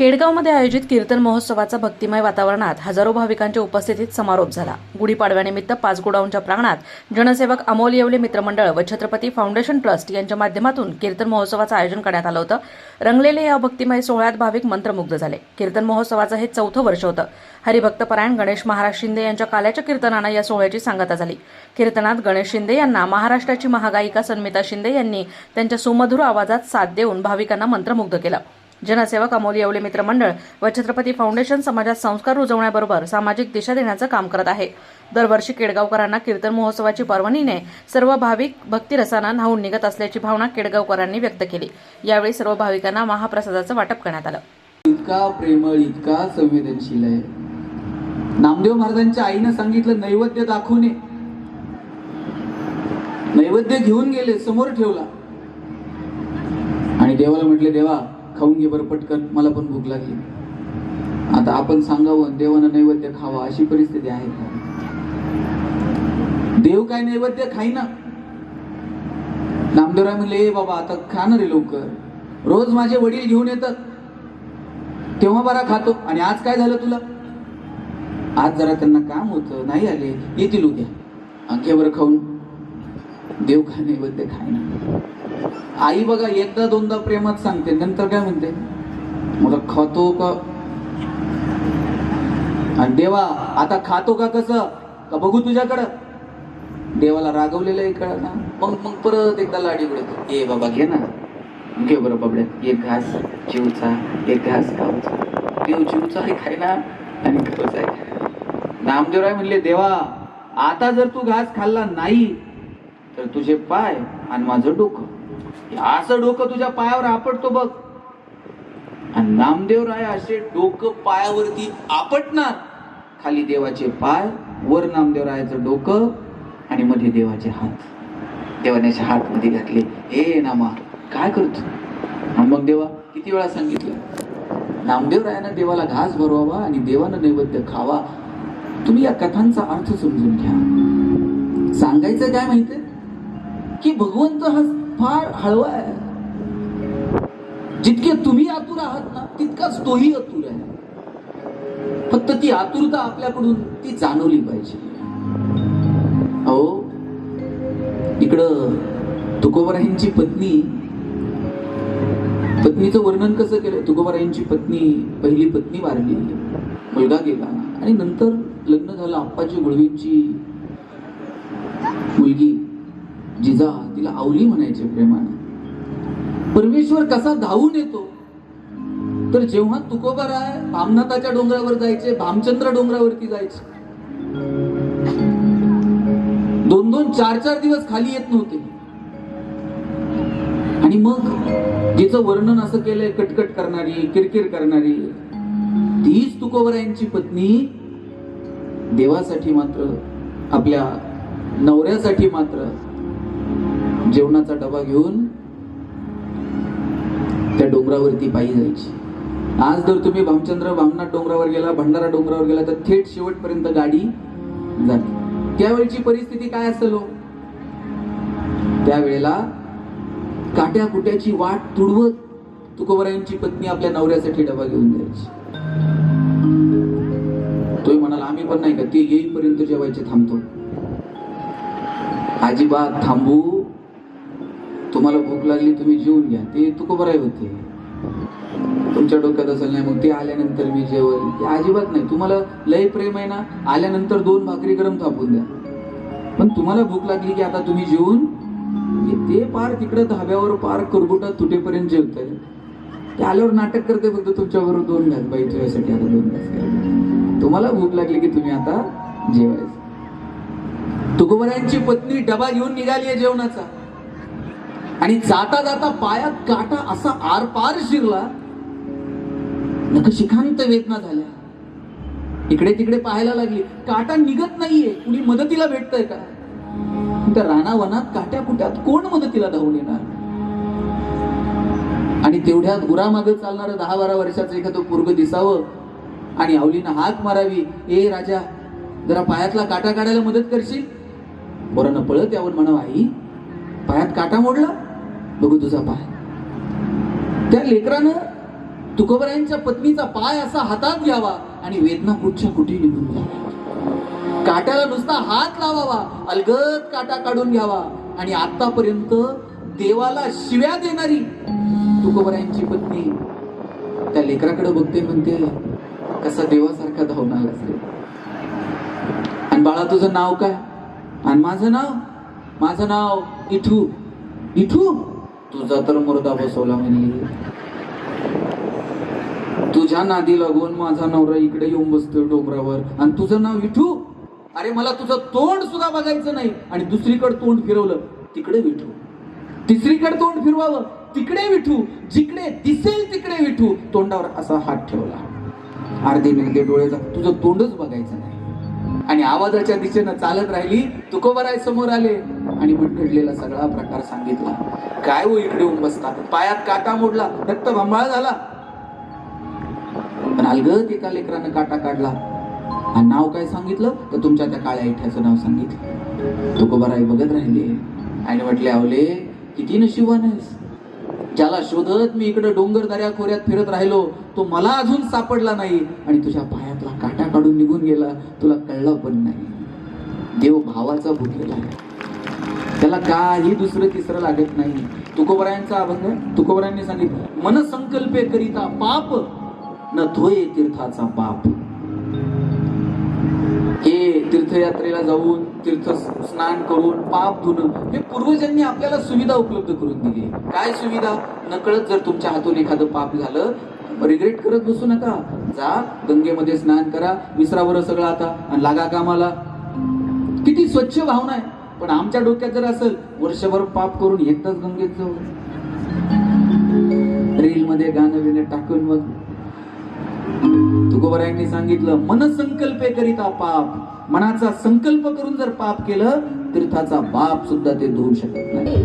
केडगावमध्ये आयोजित कीर्तन महोत्सवाचा भक्तिमय वातावरणात हजारो भाविकांच्या उपस्थितीत समारोप झाला. गुढीपाडव्यानिमित्त पाच गोडाऊनच्या प्रांगणात जनसेवक अमोल येवले मित्रमंडळ व छत्रपती फाउंडेशन ट्रस्ट यांच्या माध्यमातून कीर्तन महोत्सवाचं आयोजन करण्यात आलं होतं. रंगलेले या भक्तिमय सोहळ्यात भाविक मंत्रमुग्ध झाले. कीर्तन महोत्सवाचं हे चौथं वर्ष होतं. हरिभक्तपरायण गणेश महाराज शिंदे यांच्या काल्याच्या कीर्तनानं या सोहळ्याची सांगता झाली. कीर्तनात गणेश शिंदे यांना महाराष्ट्राची महागायिका सन्मिता शिंदे यांनी त्यांच्या सुमधुर आवाजात साथ देऊन भाविकांना मंत्रमुग्ध केलं. जनसेवक अमोल येवले मित्रमंडळ व छत्रपती फाउंडेशन समाजात संस्कार रुजवण्याबरोबर सामाजिक दिशा देण्याचं काम करत आहे. दरवर्षी केडगावकरांना कीर्तन महोत्सवाची पर्वणीने सर्व भाविक भक्तिरसानं न्हावून निघत असल्याची भावना केडगावकरांनी व्यक्त केली. यावेळी सर्व भाविकांना महाप्रसादाचं वाटप करण्यात आलं. इतका प्रेमळ इतका संवेदनशील आहे. नामदेव महाराजांच्या आईनं सांगितलं नैवेद्य दाखवू नये नैवेद्य घेऊन गेले समोर ठेवला. आणि देवाला म्हटले देवा खाऊन घे बरं पटकन. मला पण भूक लागली. आता आपण सांगावं देवानं नैवेद्य खावा अशी परिस्थिती आहे का? देव काय नैवेद्य खाईना. नामदेवराय म्हणले "ए बाबा आता खा ना रे लवकर. रोज माझे वडील घेऊन येतात. तेव्हा बरा खातो. आणि आज काय झालं तुला? आज जरा त्यांना काम होतं. नाही आले. येतील उद्या. अंकेवर खाऊन देव काय नैवेद्य खायना आई बघा एकदा दोनदा प्रेमात सांगते नंतर काय म्हणते? मग खातो का? आणि देवा आता खातो का कसं? का बघू तुझ्याकडं? देवाला रागवलेलं आहे कळ ना? मग मग परत एकदा लाडी उडत ए बाबा घे ना. घे बरं बाबड्या. एक घास जीवचा एक घास गावचा देव जीवचा आहे खायला आणि खरंच आहे. नामदेवराय म्हणले देवा आता जर तू घास खाल्ला नाही तर तुझे पाय आणि माझं डोकं. असं डोकं तुझ्या पायावर आपटतो बघ. आणि नामदेवराय असे डोकं पायावरती आपटणार. खाली देवाचे पाय वर नामदेव रायाचं डोकं आणि मध्ये देवाचे हात. देवाने हात मध्ये घातले. हे नामा काय करतो? आणि मग देवा किती वेळा सांगितलं? नामदेवरायानं देवाला घास भरवावा आणि देवानं नैवेद्य खावा. तुम्ही या कथांचा अर्थ समजून घ्या. सांगायचं काय माहितीये? की भगवंत हा फार हळवा आहे. जितके तुम्ही आतुर आहात ना तितकाच तोही आतुर आहे. फक्त ती आतुरता आपल्याकडून ती जाणवली पाहिजे. अहो इकडं तुकोबरायांची पत्नी पत्नीचं वर्णन कसं केलं? तुकोबरायांची पत्नी पहिली पत्नी वारली. मुलगा गेला. आणि नंतर लग्न झालं आप्पाची गुळवींची मुलगी. जिजा तिला आवली म्हणायचे प्रेमाने. परमेश्वर कसा धावून येतो? तर जेव्हा तुकोबाराय भामनाथाच्या डोंगरावर जायचे भामचंद्र डोंगरावरती जायचे. दोन दोन चार चार दिवस खाली येत नव्हते. आणि मग जिचं वर्णन असं केलंय कटकट करणारी किरकिर करणारी तीच तुकोबरायांची पत्नी देवासाठी मात्र आपल्या नवऱ्यासाठी मात्र जेवणाचा डबा घेऊन त्या डोंगरावरती पायी जायची. आज जर तुम्ही भामचंद्र भामनाथ डोंगरावर गेला भंडारा डोंगरावर गेला तर थेट शेवटपर्यंत गाडी जाते. त्यावेळची परिस्थिती काय असेल हो? त्यावेळेला काट्या कुट्याची वाट तुडवत तुकोबरायांची पत्नी आपल्या नवऱ्यासाठी डबा घेऊन जायची. तो म्हणाला आम्ही पण नाही का ते येईपर्यंत जेवायचे थांबतो. अजिबात थांबू तुम्हाला भूक लागली तुम्ही जेवून घ्या. ते तुकोबराय होते. तुमच्या डोक्यात असेल नाही मग ते आल्यानंतर मी जेवण ते अजिबात नाही. तुम्हाला लय प्रेम आहे ना आल्यानंतर दोन भाकरी गरम थापून द्या. पण तुम्हाला भूक लागली की आता तुम्ही जेवून ते पार तिकडे धाब्यावर पार करबुटात तुटेपर्यंत जेवताय. ते आल्यावर नाटक करते फक्त तुमच्याबरोबर दोन घास. बाई तुझ्यासाठी आता दोन घास तुम्हाला भूक लागली की तुम्ही आता जेवायचं. तुकोबरायांची पत्नी डबा घेऊन निघाली आहे जेवणाचा. आणि जाता जाता पायात काटा असा आर पार शिरला नक शिखांत वेदना झाल्या. इकडे तिकडे पाहायला लागली. काटा निघत नाहीये कुणी मदतीला भेटतंय का? त्या रानावनात काट्या कुट्यात कोण मदतीला धावून येणार? आणि तेवढ्यात गुरामागं चालणारं दहा बारा वर्षाचं एखादं पूर्ग दिसावं आणि आवलीनं हाक मारावी. ए राजा जरा पायातला काटा काढायला मदत करशील? बरं पळत यावर म्हणा आई पायात काटा मोडला? बघू तुझा पाय. त्या लेकरानं तुकोबरायांच्या पत्नीचा पाय असा हातात घ्यावा आणि वेदना कुठच्या कुठे निघून जावा. काट्याला नुसता हात लावावा अलगद काटा काढून घ्यावा आणि आतापर्यंत देवाला शिव्या देणारी तुकोबरायांची पत्नी त्या लेकराकडे बघते म्हणते कसा देवासारखा धावून आलास रे. आणि बाळा तुझं नाव काय? आणि माझं नाव माझं नाव इठू इठू तुझा तर मुर्दा बसवला म्हणे. तुझ्या नादी लागून माझा नवरा इकडे येऊन बसतोय डोंगरावर. आणि तुझं नाव विठू? अरे मला तुझं तोंड सुद्धा बघायचं नाही. आणि दुसरीकडे तोंड फिरवलं तिकडे विठू. तिसरीकडे तोंड फिरवावं तिकडे विठू. जिकडे दिसेल तिकडे विठू. तोंडावर असा हात ठेवला. अर्धे निर्धे डोळे तुझं तोंडच बघायचं नाही. आणि आवाजाच्या दिशेनं चालत राहिली तुकोबराय समोर आले. आणि मग सगळा प्रकार सांगितला. काय हो इकडे येऊन बसता पायात काटा मोडला रक्त भंबाळ झाला. पण अलगद एका लेकरानं काटा काढला. आणि नाव काय सांगितलं? तर तुमच्या त्या काळ्या इठ्याचं नाव सांगितलं. तुकोबाराई बघत राहिले. आणि म्हटले आवले किती नशिबान आहेस. ज्याला शोधत मी इकडे डोंगर दऱ्या खोऱ्यात फिरत राहिलो तो मला अजून सापडला नाही. आणि तुझ्या पायातला काटा काढून निघून गेला. तुला कळलं पण नाही. देव भावाचा भुकेला आहे त्याला काही दुसरं तिसरं लागत नाही. तुकोबरायांचा अभंग तुकोबरायांनी सांगितलं मनसंकल्पे करिता पाप न धोये तीर्थाचा पाप. हे तीर्थयात्रेला जाऊन तीर्थ स्नान करून पाप धुणं हे पूर्वजांनी आपल्याला सुविधा उपलब्ध करून दिली. काय सुविधा? नकळत जर तुमच्या हातून एखादं पाप झालं रिग्रेट करत बसू नका. जा गंगेमध्ये स्नान करा विसरावर सगळं आता आणि लागा कामाला. किती स्वच्छ भावना आहे. पण आमच्या डोक्यात जर असेल वर्षभर पाप करून एकदाच गंगेत जाऊ. रील मध्ये गाणं बिणं टाकून मग. तुकोबरायांनी सांगितलं मनसंकल्पे करिता पाप. मनाचा संकल्प करून जर पाप केलं तीर्थाचा बाप सुद्धा ते धुवू शकत नाही.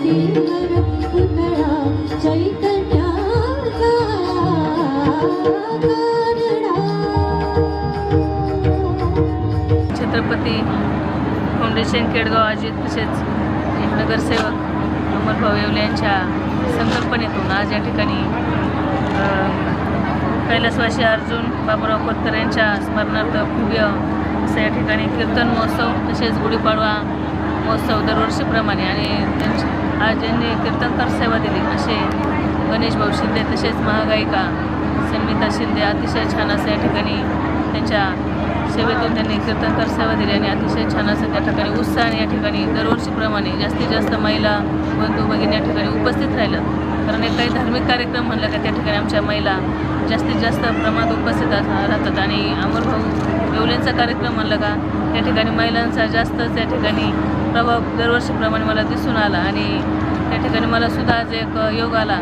छत्रपती फाउंडेशन केडगाव अजित तसेच नगरसेवक अमरभाऊ भावेवले यांच्या संकल्पनेतून आज या ठिकाणी कैलासवासी अर्जुन बाबुराव कोतकर यांच्या स्मरणार्थ भव्य असं या ठिकाणी कीर्तन महोत्सव तसेच गुढीपाडवा महोत्सव दरवर्षीप्रमाणे आणि त्यांच्या आज ज्यांनी कीर्तनकार सेवा दिली. असे गणेश भाऊ शिंदे तसेच महागायिका संमिता शिंदे अतिशय छान असं या ठिकाणी त्यांच्या सेवेतून त्यांनी कीर्तनकार सेवा दिली आणि अतिशय छान असं त्या ठिकाणी उत्साहाने या ठिकाणी दरवर्षीप्रमाणे जास्तीत जास्त महिला बंधू भगिनी या ठिकाणी उपस्थित राहिलं. कारण एक काही धार्मिक कार्यक्रम म्हणलं का त्या ठिकाणी आमच्या महिला जास्तीत जास्त प्रमाणात उपस्थित राहतात. आणि अमरभाऊ येवलेंचा कार्यक्रम म्हणलं का त्या ठिकाणी महिलांचा जास्तच त्या ठिकाणी प्रभाव दरवर्षीप्रमाणे मला दिसून आला आणि त्या ठिकाणी मला सुद्धा आज एक योग आला.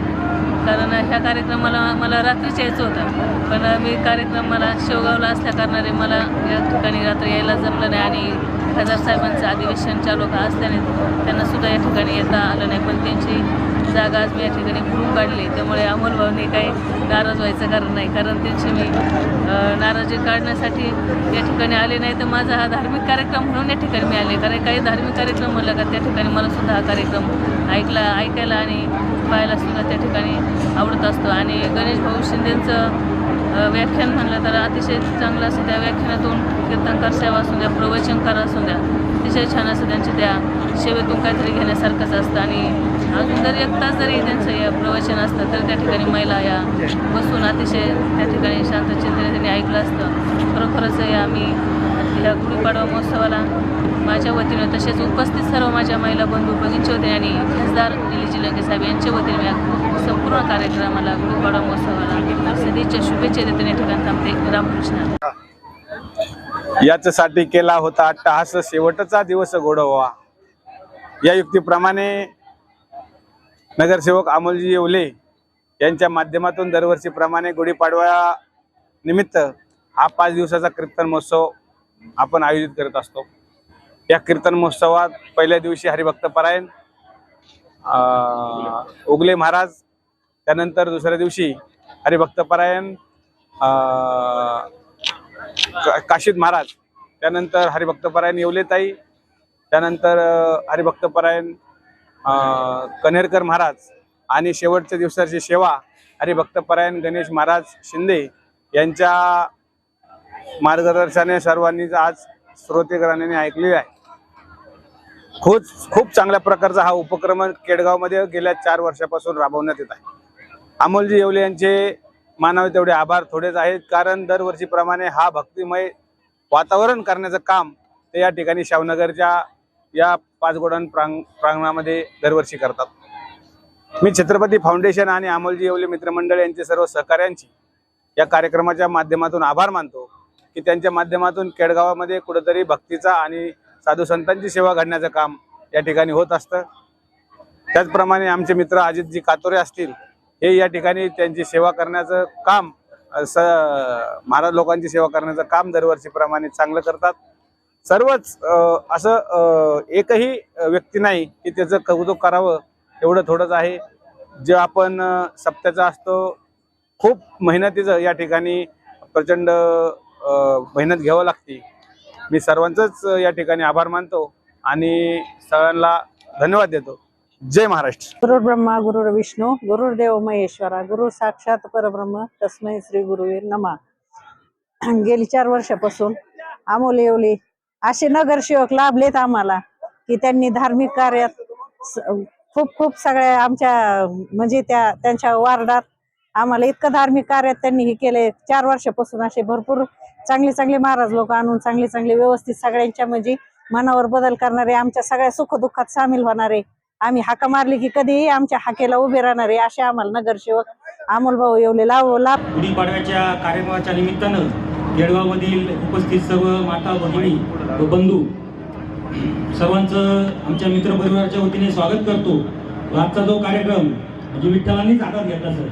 कारण ह्या कार्यक्रमाला मला रात्रीच यायचं होतं. पण मी कार्यक्रम मला शेवगावला असल्याकारणाने मला या ठिकाणी रात्री यायला जमलं नाही आणि खासदार साहेबांचं अधिवेशन चालू का असल्याने त्यांना सुद्धा या ठिकाणी येता आलं नाही. पण त्यांची जागा आज मी या ठिकाणी भरून काढली. त्यामुळे अमोल भाऊने काही नाराज व्हायचं कारण नाही. कारण त्यांची मी नाराजी काढण्यासाठी या ठिकाणी आले नाही. तर माझा हा धार्मिक कार्यक्रम म्हणून या ठिकाणी मी आले. कारण काही धार्मिक कार्यक्रम म्हणलं का त्या ठिकाणी मला सुद्धा हा कार्यक्रम ऐकला ऐकायला आणि पाहायला सुद्धा त्या ठिकाणी आवडत असतो. आणि गणेश भाऊ शिंदेंचं व्याख्यान म्हणलं तर अतिशय चांगलं असं त्या व्याख्यानातून कीर्तनकार सेवा असू द्या प्रवचनकार असू द्या अतिशय छान असं त्यांच्या त्या सेवेतून काहीतरी घेण्यासारखंच असतं. आणि अजून जर एक तास जरी त्यांचं या प्रवचन असतं तर त्या ठिकाणी महिला या बसून अतिशय त्या ठिकाणी शांत चिंतने त्यांनी ऐकलं असतं. खरोखरच या आम्ही ह्या गुढीपाडवा महोत्सवाला माझ्या वतीनं तसेच उपस्थित सर्व माझ्या महिला बंधू भगिनीचे होते आणि खासदार निलीजी लंके साहेब यांच्या वतीने या संपूर्ण कार्यक्रमाला गुढीपाडवा महोत्सवाला सदिच्छा शुभेच्छा देते या ठिकाणी थांबते. रामकृष्ण. याच्यासाठी केला होता अट्टहास. शेवटचा दिवस गोडवा या युक्तीप्रमाणे नगरसेवक अमोलजी येवले यांच्या माध्यमातून दरवर्षीप्रमाणे गुढीपाडव्या निमित्त हा पाच दिवसाचा कीर्तन महोत्सव आपण आयोजित करत असतो. या कीर्तन महोत्सवात पहिल्या दिवशी हरिभक्त परायण उगले महाराज त्यानंतर दुसऱ्या दिवशी हरिभक्त परायण का- काशीद महाराज त्यानंतर हरिभक्तपरायण येवलेताई त्यानंतर हरिभक्तपरायण कनेरकर महाराज आणि शेवटच्या दिवसाची सेवा हरिभक्तपरायण गणेश महाराज शिंदे यांच्या मार्गदर्शनाने सर्वांनी आज श्रोतेकरांनी ऐकलेली आहे. खूप खूप चांगल्या प्रकारचा हा उपक्रम केडगावमध्ये गेल्या चार वर्षापासून राबवण्यात येत आहे. अमोलजी येवले यांचे मानावे तेवढे आभार थोडेच आहेत कारण दरवर्षीप्रमाणे हा भक्तिमय वातावरण करण्याचं काम ते या ठिकाणी शावनगरच्या या पाचगोडन प्रांग प्रांगणामध्ये दरवर्षी करतात. मी छत्रपती फाउंडेशन आणि अमोलजी येवले मित्रमंडळ यांचे सर्व सहकाऱ्यांची या कार्यक्रमाच्या माध्यमातून आभार मानतो की त्यांच्या माध्यमातून केडगावामध्ये कुठंतरी भक्तीचा आणि साधू संतांची सेवा घडण्याचं काम या ठिकाणी होत असतं. त्याचप्रमाणे आमचे मित्र अजितजी कातोरे असतील हे या ठिकाणी त्यांची सेवा करण्याचं काम स महाराज लोकांची सेवा करण्याचं काम दरवर्षीप्रमाणे चांगलं करतात. सर्वच असं एकही व्यक्ती नाही की त्याचं कौतुक करावं. एवढं थोडंच आहे. जे आपण सप्त्याचा असतो खूप मेहनतीचं या ठिकाणी प्रचंड मेहनत घ्यावं लागते. मी सर्वांचंच या ठिकाणी आभार मानतो आणि सगळ्यांना धन्यवाद देतो. जय महाराष्ट्र. गुरुर ब्रह्मा गुरुर विष्णू गुरुर्देव महेश्वरा गुरु साक्षात परब्रह्म तस्मै श्री गुरुवे नमा. गेली चार वर्षापासून आमोली येवले असे नगरसेवक लाभलेत आम्हाला की त्यांनी धार्मिक कार्यात खूप खूप सगळ्या आमच्या म्हणजे त्या त्यांच्या वार्डात आम्हाला इतकं धार्मिक कार्यात त्यांनी हे केले. चार वर्षापासून असे भरपूर चांगले चांगले महाराज लोक आणून चांगले चांगले व्यवस्थित सगळ्यांच्या म्हणजे मनावर बदल करणारे आमच्या सगळ्या सुखदुःखात सामील होणारे. आम्ही हाका मारली की कधीही आमच्या हाकेला उभे राहणारे असे आम्हाला नगरसेवक अमोल भाऊ येवले लाभ लाभ गुढीपाडव्याच्या कार्यक्रमाच्या निमित्तानं येडगावमधील उपस्थित सर्व माता भगिनी व बंधू सर्वांचं आमच्या मित्रपरिवाराच्या वतीने स्वागत करतो. व आजचा जो कार्यक्रम म्हणजे विठ्ठलांनीच हातात घेतला सर.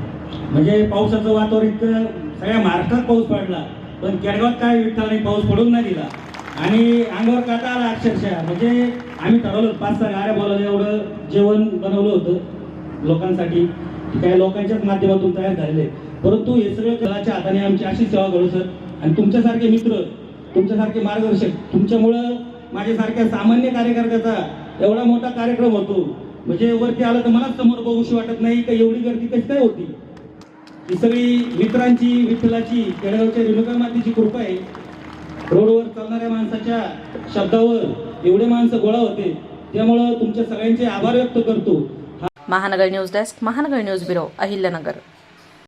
म्हणजे पावसाचं वातावरण इतकं सगळ्या महाराष्ट्रात पाऊस पडला पण केडगावात काय विठ्ठलांनी पाऊस पडून नाही दिला. आणि अंगावर काटा आला अक्षरशः. म्हणजे आम्ही ठरवलं पाच सहा गाड्या बोलायला एवढं जेवण बनवलं होतं लोकांसाठी. काही लोकांच्याच माध्यमातून तयार झालेले. परंतु हे सगळं कलाच्या हाताने आमची अशी सेवा करू सर. आणि तुमच्यासारखे मित्र तुमच्यासारखे मार्गदर्शक तुमच्यामुळं माझ्यासारख्या सामान्य कार्यकर्त्याचा एवढा मोठा कार्यक्रम होतो. म्हणजे वरती आलं तर मलाच समोर बघूशी वाटत नाही का एवढी गर्दी कशी काय होती? ही सगळी मित्रांची विठ्ठलाची केळगावच्या रेणुका मातीची कृपा आहे रोडवर चालणाऱ्या माणसाच्या शब्दावर एवढे माणसं गोळा होते. त्यामुळं तुमच्या सगळ्यांचे आभार व्यक्त करतो. Mahanagar news desk Mahanagar news bureau Ahilyanagar.